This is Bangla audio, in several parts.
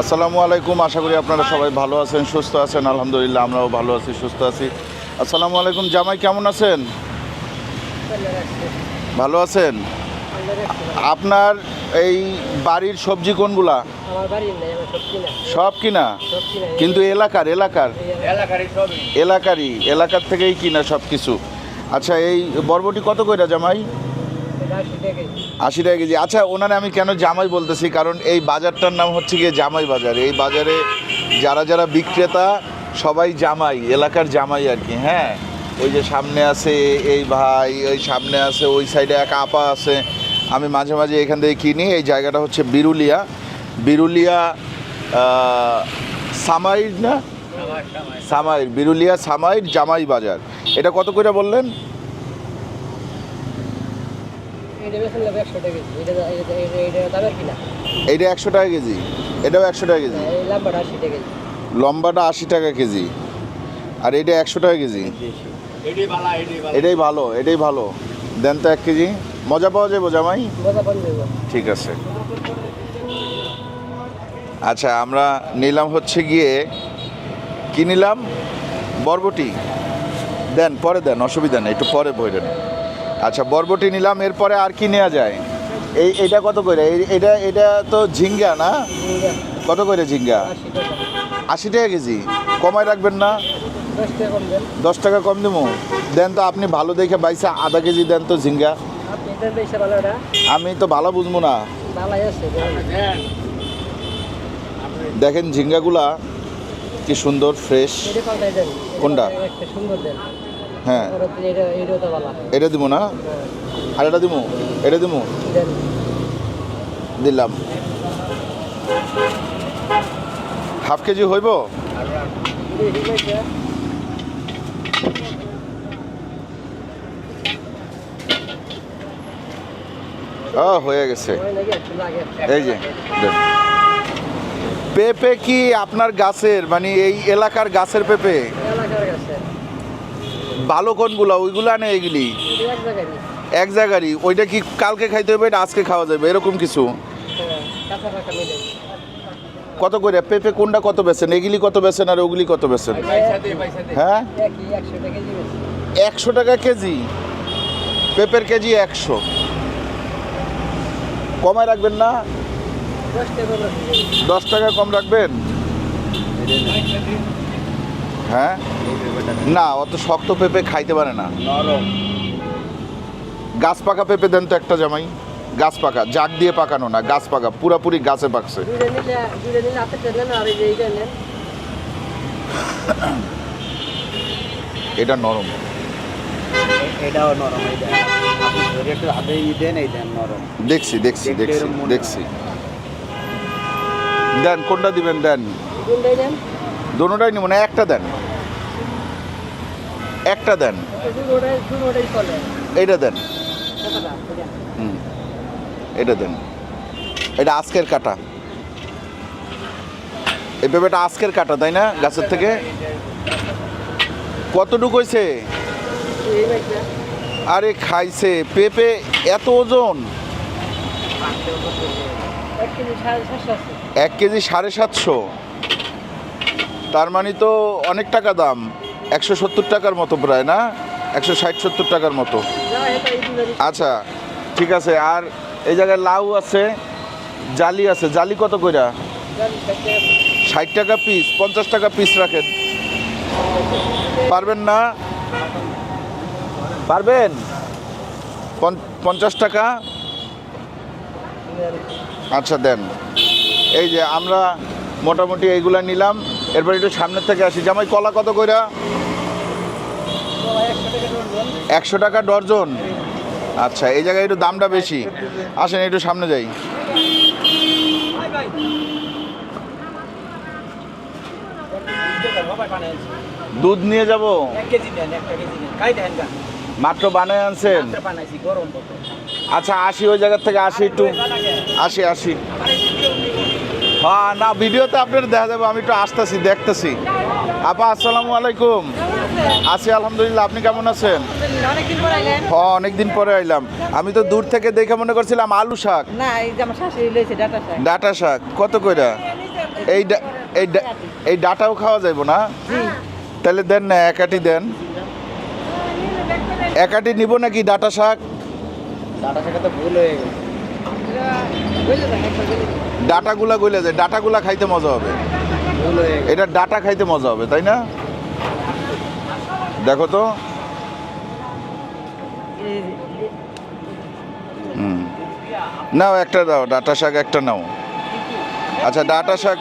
আসসালামু আলাইকুম, আশা করি আপনারা সবাই ভালো আছেন, সুস্থ আছেন, আলহামদুলিল্লাহ আমরাও ভালো আছি, সুস্থ আছি। আসসালামু আলাইকুম, জামাই কেমন আছেন? ভালো আছেন? আপনার এই বাড়ির সবজি কোনগুলা? সব কিনা? কিন্তু এলাকার এলাকার? এলাকারই এলাকার থেকেই কিনা সব কিছু আচ্ছা এই বরবটি কত কইরা জামাই? আশি টাকা কেজি। আচ্ছা ওনারে আমি কেন জামাই বলতেছি? কারণ এই বাজারটার নাম হচ্ছে গিয়ে জামাই বাজার। এই বাজারে যারা যারা বিক্রেতা, সবাই জামাই, এলাকার জামাই আর কি হ্যাঁ? ওই যে সামনে আছে এই ভাই, ওই সামনে আছে, ওই সাইডে এক আপা আছে। আমি মাঝে মাঝে এখান থেকে কিনি, এই জায়গাটা হচ্ছে বিরুলিয়া। বিরুলিয়া সামাইর না? সামাইর, বিরুলিয়া সামাইর জামাই বাজার। এটা কত করে বললেন এটা বেশি লাগবে একশো টাকা কেজি। এটা এটা এটা- এটা দামের কিনা এইটা একশো টাকা কেজি। এটাও একশো টাকা কেজি। লাম্বাটা আশি টাকা কেজি। আর এটা একশো টাকা কেজি। এটাই ভালো এটাই ভালো। দেন তো এক কেজি। মজা পাওয়া যাবে জামাই? ঠিক আছে। আচ্ছা আমরা নিলাম হচ্ছে গিয়ে কি নিলাম? বরবটি। দেন পরে দেন অসুবিধা নেই একটু পরে বইলেন আচ্ছা বরবটি নিলাম, এরপরে আর কি নেওয়া যায়? এই, এটা কত করে? এটা এটা তো ঝিঙ্গা না? কত করে ঝিঙ্গা? আশি টাকা কেজি। কমায় রাখবেন না? দশ টাকা কম দেবো দেন তো আপনি ভালো দেখে বাইসা আধা কেজি দেন তো ঝিঙ্গা। আমি তো ভালো বুঝব না। দেখেন ঝিঙ্গাগুলা কি সুন্দর, ফ্রেশ। কোনটা? সুন্দর হ্যাঁ। এটা দিব না? আর এটা দিব এটা দিব দিলাম। হাফ কেজি হইব? হয়ে গেছে। এই যে। পেঁপে কি আপনার গাছের মানে এই এলাকার গাছের পেঁপে? ভালো কোনগুলা ওইগুলা না এগুলি? এক জায়গারই। ওইটা কি কালকে খাইতে হবে এটা আজকে খাওয়া যাবে এরকম কিছু? কত করে? পেঁপে কোনটা কত বেছেন এগুলি কত বেছেন আর ওগুলি কত বেছেন হ্যাঁ? একশো টাকা কেজি। পেঁপের কেজি একশো। কমায় রাখবেন না? দশ টাকা কম রাখবেন? হ্যাঁ? না অত শক্ত পেঁপে খাইতে পারে না। নরম। গাছ পাকা পেঁপে দেন তো একটা জামাই। গাছ পাকা জাগ দিয়ে পাকানো না গাছ পাকা পুরাপুরি গাছে পাকছে। এটা নরম। এটাও নরম দেখছি দেখছি দেখছি দেখছি। দেন কোনটা দিবেন দেন? দোনোটাই নিব না, একটা দেন। একটা দেন। এইটা দেন। হুম এটা দেন। এটা আজকের কাটা। এই পেঁপেটা আজকের কাটা, তাই না, গাছের থেকে? কতটুকু হয়েছে? আরে খাইছে, পেঁপে এত ওজন? এক কেজি সাড়ে সাতশো আছে এক কেজি সাড়ে সাতশো তার মানে তো অনেক টাকা দাম। একশো সত্তর টাকার মতো প্রায়, না? একশো ষাট, সত্তর টাকার মতো। আচ্ছা ঠিক আছে। আর এই জায়গায় লাউ আছে, জালি আছে। জালি কত কইরা? ষাট টাকা পিস পঞ্চাশ টাকা পিস রাখেন। পারবেন না? পারবেন? পঞ্চ- পঞ্চাশ টাকা? আচ্ছা দেন। এই যে আমরা মোটামুটি এইগুলা নিলাম। এরপর একটু সামনের থেকে আসি। জামাই, কলা কত কইরা? একশো টাকা ডর্জন। আচ্ছা এই জায়গায় একটু দামটা বেশি। আসেন, একটু সামনে যাই। দুধ নিয়ে যাব? মাত্র বানায় আনছেন? আচ্ছা আসি ওই জায়গার থেকে, আসি একটু। আসি আসি। হ্যাঁ না ভিডিওতে আপনার দেখা যাবে আমি একটু আসতেছি দেখতেছি। আপা আসসালামু আলাইকুম। আছি আলহামদুলিল্লাহ আপনি কেমন আছেন? অনেকদিন পর আইলেন। হ্যাঁ অনেকদিন পরে আইলাম। আমি তো দূর থেকে দেখে মনে করছিলাম আলু শাক। না এই যে আমার শাশুড়ি লইছে ডাটা শাক। কত কইরা? এই এই ডা- এই ডাটাও খাওয়া যাইব না? তাহলে দেন না একাটি দেন। একাটি নিব নাকি ডাটা শাক? ডাটা শাখা তো ভুল হয়ে গেছে। ডাটাগুলা গইলে যায় ডাটাগুলা খাইতে মজা হবে। এটা ডাটা খাইতে মজা হবে তাই না? দেখো তো। নাও একটা দাও ডাটা শাক একটা নাও। আচ্ছা ডাটা শাক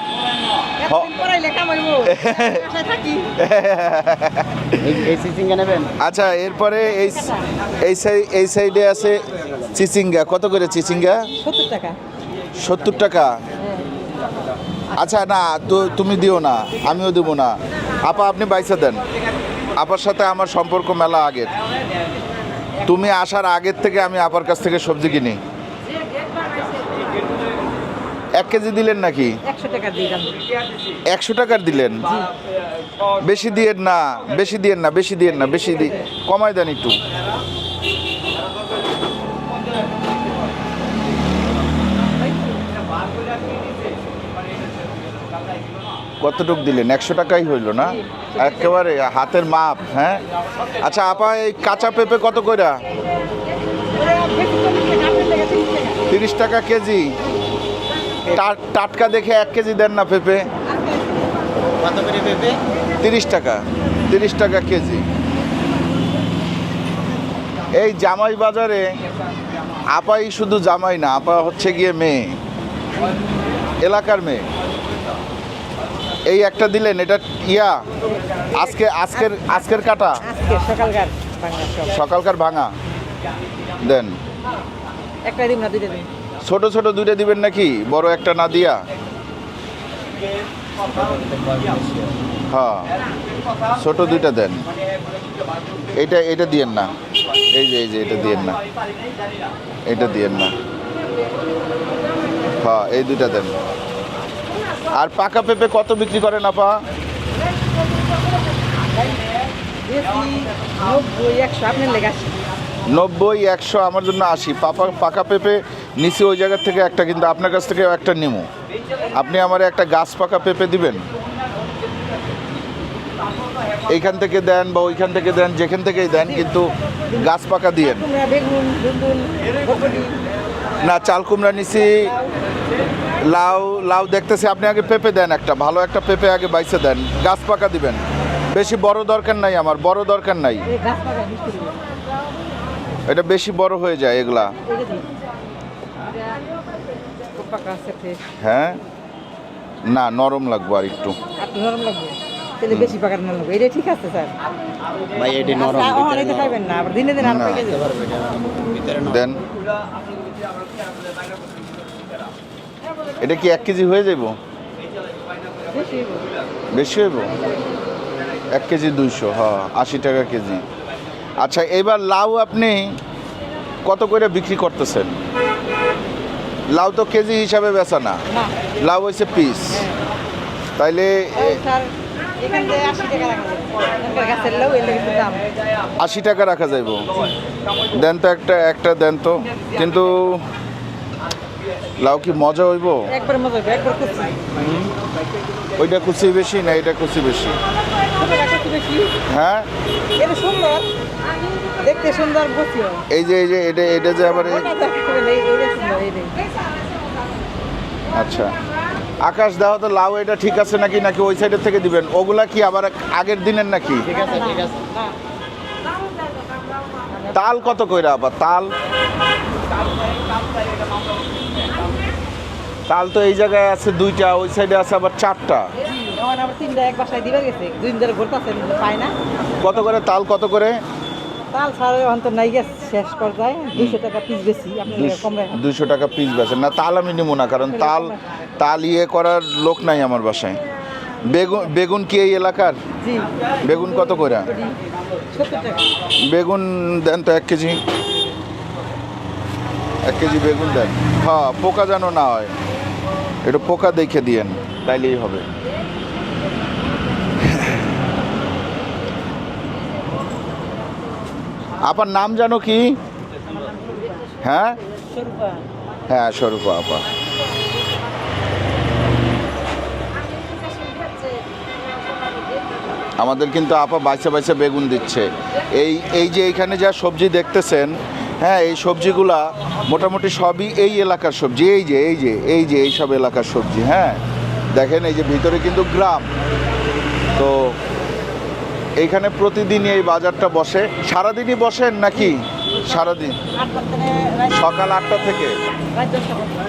আচ্ছা এরপরে এই এই সাই এই সাইডে আছে চিচিঙ্গা। কত করে চিচিঙ্গা? সত্তর টাকা। সত্তর টাকা? আচ্ছা না তো তুমি দিও না আমিও দেবো না। আপা আপনি বাইসা দেন। আপার সাথে আমার সম্পর্ক মেলা আগের। তুমি আসার আগের থেকে আমি আপার কাছ থেকে সবজি কিনি। এক কেজি দিলেন নাকি? একশো দিয়ে টাকার দিলেন? বেশি দিয়েন না বেশি দিয়েন না বেশি দিয়েন না বেশি দি কমাই দেন একটু। কতটুক দিলেন? একশো টাকাই হইল না? একেবারে হাতের মাপ হ্যাঁ? আচ্ছা আপা এই কাঁচা পেঁপে কত কইরা? তিরিশ টাকা কেজি। টাটকা দেখে এক কেজি দেন না পেঁপে? তিরিশ টাকা। তিরিশ টাকা কেজি। এই জামাই বাজারে আপাই শুধু জামাই না আপা হচ্ছে গিয়ে মেয়ে। এলাকার মেয়ে। এই একটা দিলেন এটা ইয়া আজকে আজকের আজকের কাটা? সকালকার সকালকার ভাঙা। দেন। একটা দিন না দুইটা দিন। ছোট ছোট দুইটা দিবেন নাকি? বড় একটা না দিয়া? হ্যাঁ। ছোট দুইটা দেন। এটা এটা দিয়েন না। এই যে এই যে এটা দিয়েন না। এটা দিয়েন না। হ্যাঁ এই দুইটা দেন। আর পাকা পেঁপে কত বিক্রি করেন আপা? নব্বই একশো আমার জন্য আশি। পাপা পাকা পেঁপে নিচে ওই জায়গার থেকে একটা কিন্তু আপনার কাছ থেকে একটা নিমু। আপনি আমার একটা গাছ পাকা পেঁপে দিবেন। এইখান থেকে দেন বা ওইখান থেকে দেন যেখান থেকেই দেন কিন্তু গাছ পাকা দিয়েন। না চাল কুমড়া নিছি। লাউ লাউ দেখতেছি আপনি আগে পেঁপে দেন একটা ভালো একটা পেঁপে আগে বাইসে দেন গাছ পাকা দিবেন। বেশি বড় দরকার নাই আমার বড় দরকার নাই। এটা বেশি বড় হয়ে যায় এগুলা। হ্যাঁ? না নরম লাগবো আর একটু। নরম লাগবে? তাহলে বেশি পাকার না লাগবে। এটা ঠিক আছে স্যার। ভাই এটি নরম আচ্ছা, ভিতরে অনেকে না আবার দিনে দিনে আর পেকে যাবে পারবে এটা নরম, ভিতরে দেন। এটা কি এক কেজি হয়ে যাব বেশি হইবো। এক কেজি দুইশো হ্যাঁ আশি টাকা কেজি। আচ্ছা এবার লাউ আপনি কত করে বিক্রি করতেছেন? লাউ তো কেজি হিসাবে বেচা না। লাউ হয়েছে পিস। তাইলে আশি টাকা রাখা যাইব। দেন তো একটা একটা দেন তো। কিন্তু লাউ কি মজা হইব? একবার মজা হবে একবার কুচি ওইটা কুচি বেশি না এটা কুচি বেশি? বেশি হ্যাঁ? এটা সুন্দর। দেখতে সুন্দর বসিও এই যে এই যে এটা এটা যে আবার আচ্ছা। আকাশ দাও তো লাউ এটা ঠিক আছে নাকি? নাকি ওই সাইডের থেকে দিবেন? ওগুলা কি আবার আগের দিনের নাকি? ঠিক আছে ঠিক আছে। তাল কত কইরা আবার? তাল? তাল তো এই জায়গায় আছে দুইটা ওই সাইডে আছে আবার চারটা। কত করে তাল কত করে? তাল ছাড়া অন্তর নাই গেছে শেষ পর্যায়ে। দুইশো টাকা পিস বেশি দুইশো টাকা পিস না তাল আমি নিবো না কারণ তাল তাল ইয়ে করার লোক নাই আমার বাসায়। বেগুন বেগুন কি এই এলাকার? বেগুন কত করে? বেগুন দেন তো এক কেজি। এক কেজি বেগুন দেন। হ্যাঁ পোকা যেন না হয়। একটু পোকা দেখে দিয়েন, তাইলেই হবে। আপার নাম জানো কি? হ্যাঁ? হ্যাঁ স্বরূপা আপা। আমাদের কিন্তু আপা বাইসে বাইসে বেগুন দিচ্ছে। এই এই যে এইখানে যা সবজি দেখতেছেন হ্যাঁ এই সবজিগুলা মোটামুটি সবই এই এলাকার সবজি, এই যে এই যে এই যে, এই সব এলাকার সবজি হ্যাঁ। দেখেন, এই যে ভিতরে কিন্তু গ্রাম। তো এইখানে প্রতিদিনই এই বাজারটা বসে। সারাদিনই বসেন নাকি? সারাদিন? সকাল আটটা থেকে?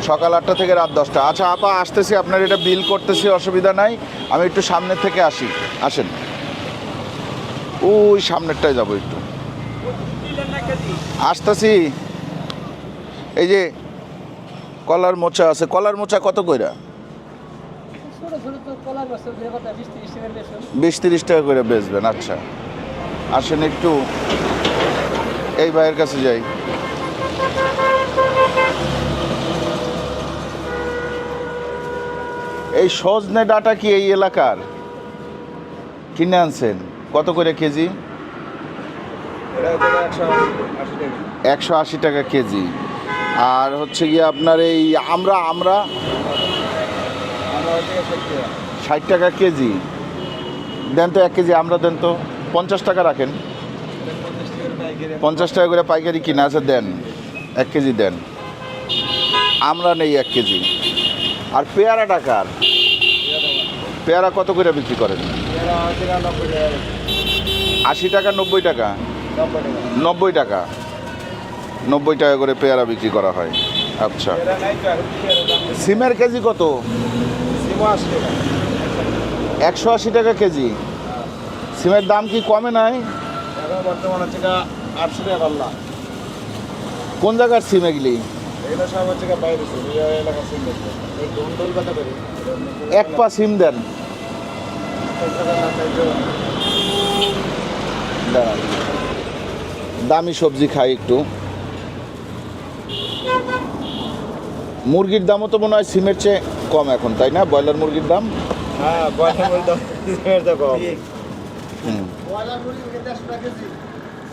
সকাল আটটা থেকে রাত দশটা। আচ্ছা আপা, আসতেছি আপনার, এটা বিল করতেছি, অসুবিধা নাই। আমি একটু সামনে থেকে আসি। আসেন। ওই সামনেরটায় যাব একটু। আসতেছি। এই যে কলার মোচা আছে কলার মোচা কত কইরা? বিশ তিরিশ টাকা করে বেচবেন আচ্ছা। আসেন একটু এই ভাইয়ের কাছে যাই। এই সজনে ডাটা কি এই এলাকার? কিনে আনছেন। কত করে কেজি? একশো আশি টাকা কেজি। আর হচ্ছে গিয়ে আপনার এই আমরা আমরা ষাট টাকা। কেজি। দেন তো এক কেজি আমরা দেন তো পঞ্চাশ টাকা রাখেন। পঞ্চাশ টাকা করে পাইকারি কিনা আছে দেন। এক কেজি দেন। আমরা নেই এক কেজি। আর পেয়ারা টাকার পেয়ারা কত করে বিক্রি করেন? আশি টাকা নব্বই টাকা। নব্বই টাকা। নব্বই টাকা করে পেয়ারা বিক্রি করা হয়। আচ্ছা। সিমের কেজি কত? একশো আশি টাকা কেজি। সিমের দাম কি কমে নাই? বর্তমানে হচ্ছে আটশো টাকা পাল্লা কোন জায়গার সিম এগুলি? এক পা সিম দেন। দাঁড়ান। দামি সবজি খাই একটু। মুরগির দামও তো মনে হয় সিমের চেয়ে কম এখন তাই না? ব্রয়লার মুরগির দাম? হ্যাঁ কম।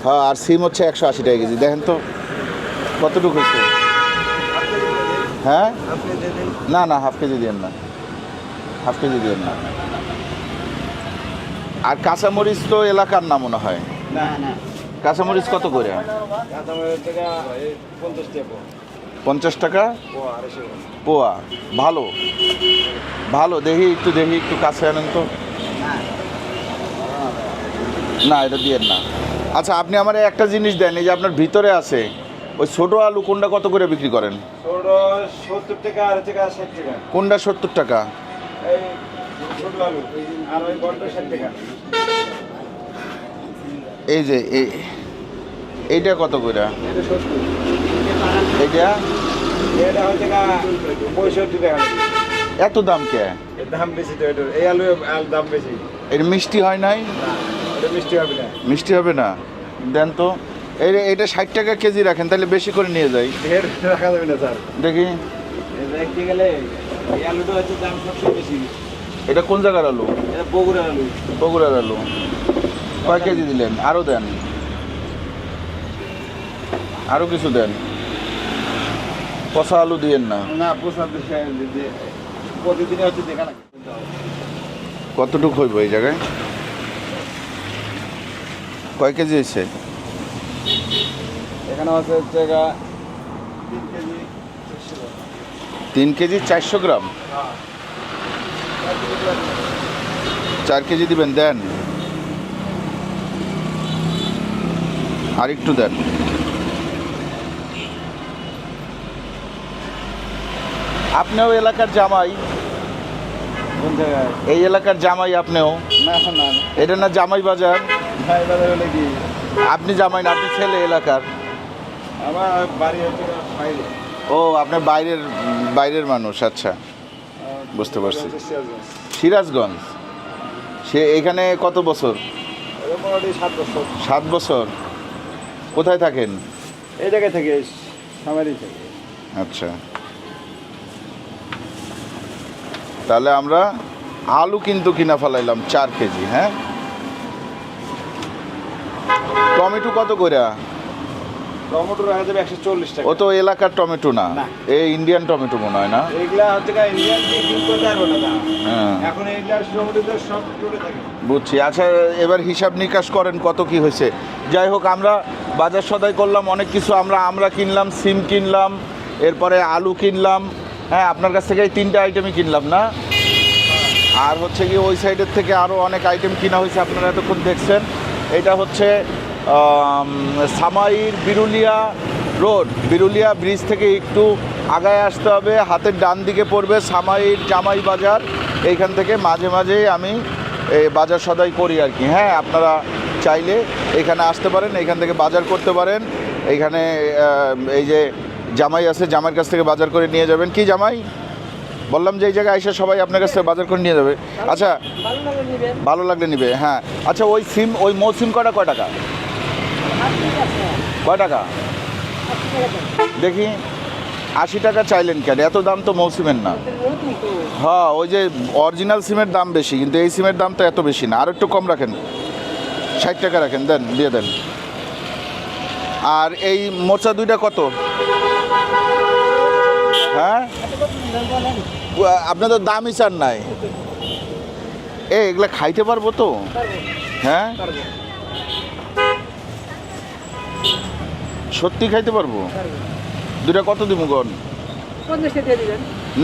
হ্যাঁ আর সিম হচ্ছে একশো আশি টাকা কেজি। দেখেন তো কতটুকু হচ্ছে? হ্যাঁ? দিন না না হাফ কেজি দিয়েন না। হাফ কেজি দিয়েন না। আর কাঁচামরিচ তো এলাকার না মনে হয়? না না। কাঁচামরিচ কত করে? পঞ্চাশ টাকা? পোয়া ভালো। ভালো দেখি একটু দেখি একটু কাছে আনেন তো। না এটা দিয়েন না। আচ্ছা আপনি আমার একটা জিনিস দেন এই যে আপনার ভিতরে আছে ওই ছোটো আলু কোনটা কত করে বিক্রি করেন? কোনটা সত্তর টাকা। এই যে এই এইটা কত করে? এটা এটা পঁয়ষট্টি টাকা। এত দাম কে? দাম বেশি তো এটার। এই আলু দাম বেশি। এর মিষ্টি হয় নাই? এটা মিষ্টি হবে না। মিষ্টি হবে না? দেন তো। এই এইটা ষাট টাকা কেজি রাখেন তাহলে বেশি করে নিয়ে যাই। ঢের রাখা যাবে না স্যার। দেখি। দেখতে গেলে এই আলুটা হচ্ছে দাম সবচেয়ে বেশি। এটা কোন জায়গার আলু? এটা বগুড়ার আলু। বগুড়ার আলু। কয় কেজি দিলেন? আরও দেন। আরও কিছু দেন। পচা আলু দিয়েন না। না প্রতিদিনে হচ্ছে দেখা কতটুকু হইব এই জায়গায়? কয় কেজি হয়েছে? এখানে আছে হচ্ছে তিন কেজি তিন কেজি চারশো গ্রাম? চার কেজি দিবেন দেন। আর একটু দেন আপনিও এলাকার জামাই। এই এলাকার জামাই আপনিও। এটা না জামাই বাজার? আপনি জামাই না আপনি ছেলে এলাকার? আমার বাড়ি বাইরে। ও আপনার বাইরের বাইরের মানুষ আচ্ছা। বুঝতে পারছি। সিরাজগঞ্জ। সে এখানে কত বছর। সাত বছর? কোথায় থাকেন? এই জায়গায় থেকে সামারি থেকে। আচ্ছা। তাহলে আমরা আলু কিন্তু কিনা ফেলাইলাম চার কেজি হ্যাঁ? টমেটো কত করে টমেটো রাখা যাবে একশো চল্লিশ টাকা। ও তো এলাকার টমেটো না। এই ইন্ডিয়ান টমেটো মনে হয় না? হচ্ছে ইন্ডিয়ান দাদা। হ্যাঁ এখন সব বুঝছি। আচ্ছা এবার হিসাব নিকাশ করেন কত কি হয়েছে। যাই হোক আমরা বাজার সদাই করলাম, অনেক কিছু আমরা আমরা কিনলাম, সিম কিনলাম, এরপরে আলু কিনলাম হ্যাঁ আপনার কাছ থেকে এই তিনটে আইটেমই কিনলাম, না? আর হচ্ছে কি, ওই সাইডের থেকে আরও অনেক আইটেম কিনা হয়েছে, আপনারা এতক্ষণ দেখছেন। এটা হচ্ছে সামাইর বিরুলিয়া রোড। বিরুলিয়া ব্রিজ থেকে একটু আগায় আসতে হবে, হাতের ডান দিকে পড়বে সামাইর জামাই বাজার। এইখান থেকে মাঝে মাঝে আমি বাজার সদাই করি আর কি। হ্যাঁ আপনারা চাইলে এখানে আসতে পারেন এখান থেকে বাজার করতে পারেন। এইখানে আহ, এই যে জামাই আছে জামাইয়ের কাছ থেকে বাজার করে নিয়ে যাবেন। কি জামাই? বললাম যে এই জায়গায় এসে সবাই আপনার কাছ থেকে বাজার করে নিয়ে যাবে। আচ্ছা ভালো লাগলে নিবে হ্যাঁ। আচ্ছা ওই সিম ওই মৌ সিম কটা কয় টাকা? কয় টাকা? দেখি আশি টাকা চাইলেন কেন? এত দাম তো মৌসুমের না। হ্যাঁ ওই যে অরিজিনাল সিমের দাম বেশি কিন্তু এই সিমের দাম তো এত বেশি না। আর একটু কম রাখেন। ষাট টাকা রাখেন দেন দিয়ে দেন। আর এই মোচা দুইটা কত? হ্যাঁ? তো দামই চান নাই। এ এগুলা খাইতে পারব তো? হ্যাঁ? সত্যি খাইতে পারব? দুটা কত দিব গন?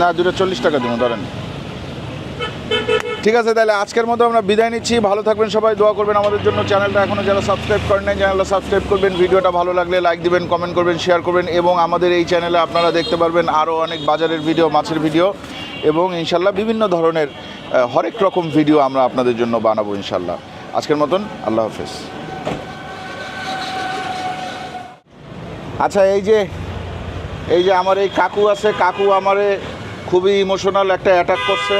না দুটো চল্লিশ টাকা দিব ধরেন। ঠিক আছে, তাহলে আজকের মতো আমরা বিদায় নিচ্ছি। ভালো থাকবেন সবাই, দোয়া করবেন আমাদের জন্য। চ্যানেলটা এখনও যারা সাবস্ক্রাইব করেন নাই, চ্যানেলটা সাবস্ক্রাইব করবেন। ভিডিওটা ভালো লাগলে লাইক দিবেন, কমেন্ট করবেন, শেয়ার করবেন এবং আমাদের এই চ্যানেলে আপনারা দেখতে পারবেন আরও অনেক বাজারের ভিডিও, মাছের ভিডিও এবং ইনশাল্লাহ বিভিন্ন ধরনের হরেক রকম ভিডিও আমরা আপনাদের জন্য বানাবো ইনশাল্লাহ। আজকের মতন আল্লাহ হাফেজ। আচ্ছা এই যে এই যে আমার এই কাকু আছে, কাকু আমারে খুবই ইমোশনাল একটা অ্যাটাক করছে।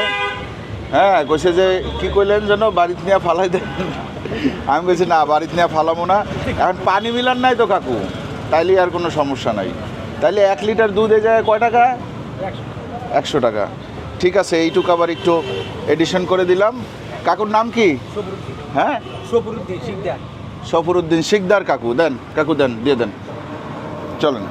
হ্যাঁ কইছে যে কি কইলেন যেন বাড়িতে নিয়ে ফালাই দেন? আমি বলছি না বাড়িতে নিয়ে ফালামো না। এখন পানি মিলান নাই তো কাকু? তাইলে আর কোনো সমস্যা নাই। তাইলে এক লিটার দুধ এই জায়গায় কয় টাকা? একশো টাকা। ঠিক আছে এইটুকু আবার একটু এডিশন করে দিলাম। কাকুর নাম কি? হ্যাঁ? সফরুদ্দিন শিকদার। সফরুদ্দিন শিকদার কাকু দেন কাকু দেন দিয়ে দেন। চলেন।